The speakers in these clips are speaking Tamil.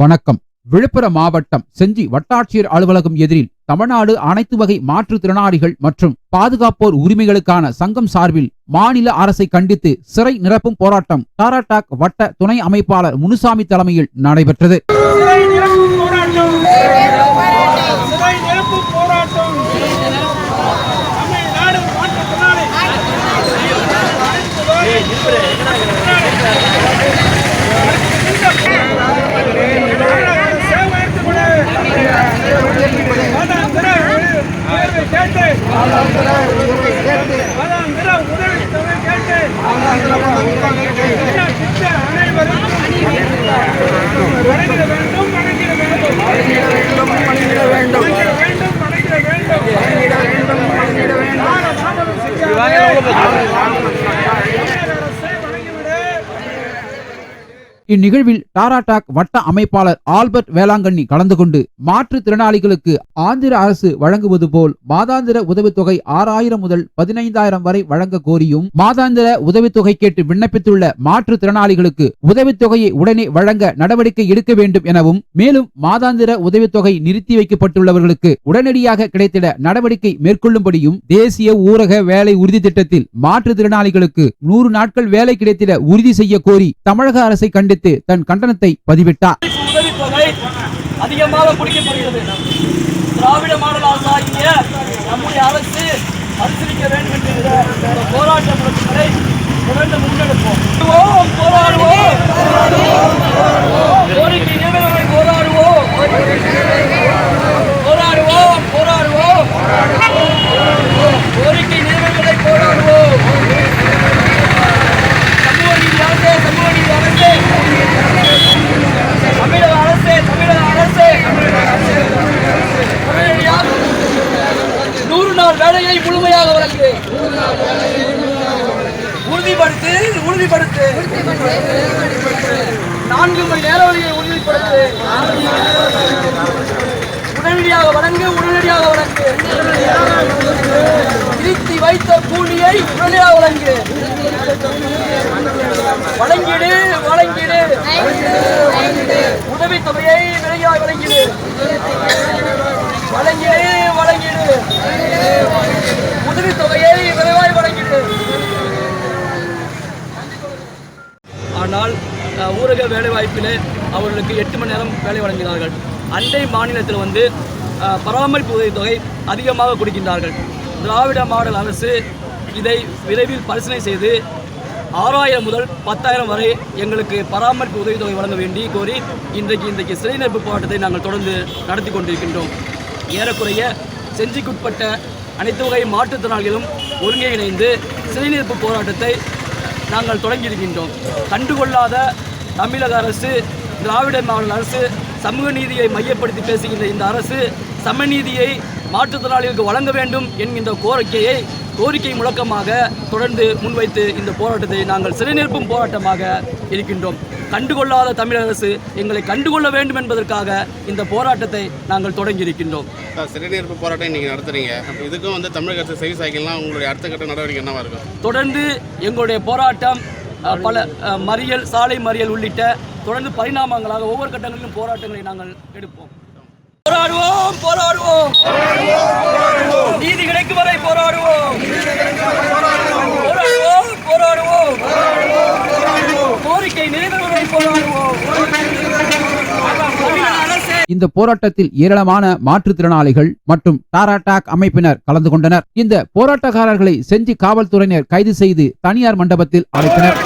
வணக்கம். விழுப்புரம் மாவட்டம் செஞ்சி வட்டாட்சியர் அலுவலகம் எதிரில் தமிழ்நாடு அனைத்து வகை மாற்றுத்திறனாளிகள் மற்றும் பாதுகாப்போர் உரிமைகளுக்கான சங்கம் சார்பில் மாநில அரசை கண்டித்து சிறை நிரப்பும் போராட்டம் டாராடாக் வட்ட துணை அமைப்பாளர் முனுசாமி தலைமையில் நடைபெற்றது சிறை நிரப்பும் போராட்டம் சிறை நிரப்பும் போராட்டம் தமிழ்நாடு மாற்றுத்திறனாளி அனைத்து உதவி கேட்டு அனைவரும் வணங்கிட வேண்டும் வணங்கிட வேண்டும் வணங்கிட வேண்டும் வணங்கிட வேண்டும் வணங்கிட வேண்டும் வணங்கிட வேண்டும் வணங்கிட வேண்டும் தாமதம் செய்யாதே அரசே வணங்கிவிடு இந்நிகழ்வில் டாராடாக் வட்ட அமைப்பாளர் ஆல்பர்ட் வேளாங்கண்ணி கலந்து கொண்டு மாற்றுத்திறனாளிகளுக்கு ஆந்திர அரசு வழங்குவது போல் மாதாந்திர உதவித்தொகை ஆறாயிரம் முதல் பதினைந்தாயிரம் வரை வழங்க கோரியும் மாதாந்திர உதவித்தொகை கேட்டு விண்ணப்பித்துள்ள மாற்றுத்திறனாளிகளுக்கு உதவித்தொகையை உடனே வழங்க நடவடிக்கை எடுக்க வேண்டும் எனவும் மேலும் மாதாந்திர உதவித்தொகை நிறுத்தி வைக்கப்பட்டுள்ளவர்களுக்கு உடனடியாக கிடைத்திட நடவடிக்கை மேற்கொள்ளும்படியும் தேசிய ஊரக வேலை உறுதி திட்டத்தில் மாற்றுத்திறனாளிகளுக்கு நூறு நாட்கள் வேலை கிடைத்திட உறுதி செய்ய கோரி தமிழக அரசை கண்டித்து தன் கண்டனத்தை பதிவிட்டார். அதிகமாக குடிக்கப்படுகிறது திராவிட மாடல் அரசாகிய நம்முடைய அரசு அனுசரிக்க வேண்டும் என்கிற போராட்ட தொடர்ந்து முன்னெடுப்போம். போராடுவோம், போராடுவோம். கோரிக்கை நிறைவேறுவதை போராடுவோம் போராடுவோம் போராடுவோம் கோரிக்கை நிறைவேறுவதை போராடுவோம் சமூக நீதி அரசே சமூக நீதி அரசே தமிழக அரசே தமிழக அரசே உடனடியாக நூறு வேலையை முழுமையாக வழங்கு உறுதிப்படுத்து உறுதிப்படுத்து. நான்கு மணி நேர வழியை உறுதிப்படுத்து. உடனடியாக வழங்கு உடனடியாக வழங்கு திருத்தி வைத்த கூலியை உடனடியாக வழங்கு வழங்கிடு வழங்கிடு உதவித்தொகையை விலையாய் வழங்கிடு வழங்கிடு வழங்கிடு உதவித்தொகையை விரைவாய் வழங்கிடு ஆனால் ஊரக வேலைவாய்ப்பிலே அவர்களுக்கு எட்டு மணி நேரம் வேலை வழங்கினார்கள் அண்டை மாநிலத்தில் வந்து பராமரிப்பு உதவித்தொகை அதிகமாக கொடுக்கின்றார்கள். திராவிட மாடல் அரசு இதை விரைவில் பரிசீலனை செய்து ஆறாயிரம் முதல் பத்தாயிரம் வரை எங்களுக்கு பராமரிப்பு உதவித்தொகை வழங்க வேண்டி கோரி இன்றைக்கு இன்றைக்கு சிறைநிரப்பு போராட்டத்தை நாங்கள் தொடர்ந்து நடத்தி கொண்டிருக்கின்றோம். ஏறக்குறைய செஞ்சிக்குட்பட்ட அனைத்து வகை மாற்றுத்திறனாளிகளும் ஒருங்கிணைந்து சிறைநிரப்பு போராட்டத்தை நாங்கள் தொடங்கியிருக்கின்றோம். கண்டுகொள்ளாத தமிழக அரசு திராவிட மாநில அரசு சமூக நீதியை மையப்படுத்தி பேசுகின்ற இந்த அரசு சமநீதியை மாற்றுத்திறனாளிகளுக்கு வழங்க வேண்டும் என்கின்ற கோரிக்கையை கோரிக்கை முழக்கமாக தொடர்ந்து முன்வைத்து இந்த போராட்டத்தை நாங்கள் சிறைநிற்பும் போராட்டமாக இருக்கின்றோம். கண்டுகொள்ளாத தமிழக அரசு எங்களை கண்டுகொள்ள வேண்டும் என்பதற்காக இந்த போராட்டத்தை நாங்கள் தொடங்கியிருக்கின்றோம். சார் சிறைநிரப்பு போராட்டம் இன்னைக்கு நடத்துறீங்க. அப்போ இதுக்கும் வந்து தமிழக அரசு செவி சாய்க்கலாம் உங்களுடைய அடுத்த கட்ட நடவடிக்கை என்னவா இருக்கும்? தொடர்ந்து எங்களுடைய போராட்டம் பல மறியல் சாலை மறியல் உள்ளிட்ட தொடர்ந்து பரிணாமங்களாக ஒவ்வொரு கட்டங்களிலும் போராட்டங்களை நாங்கள் எடுப்போம். போராடுவோம் போராடுவோம். கிடைக்கும் வரை போராடுவோம் கோரிக்கை இந்த போராட்டத்தில் ஏராளமான மாற்றுத்திறனாளிகள் மற்றும் டாராடாக் அமைப்பினர் கலந்து கொண்டனர் இந்த போராட்டக்காரர்களை செஞ்சி காவல்துறையினர் கைது செய்து தனியார் மண்டபத்தில் அழைத்தனர்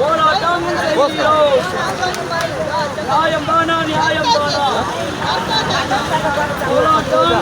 போராட்டம் நியாயம் தானா நியாயம் தானா போராட்டம்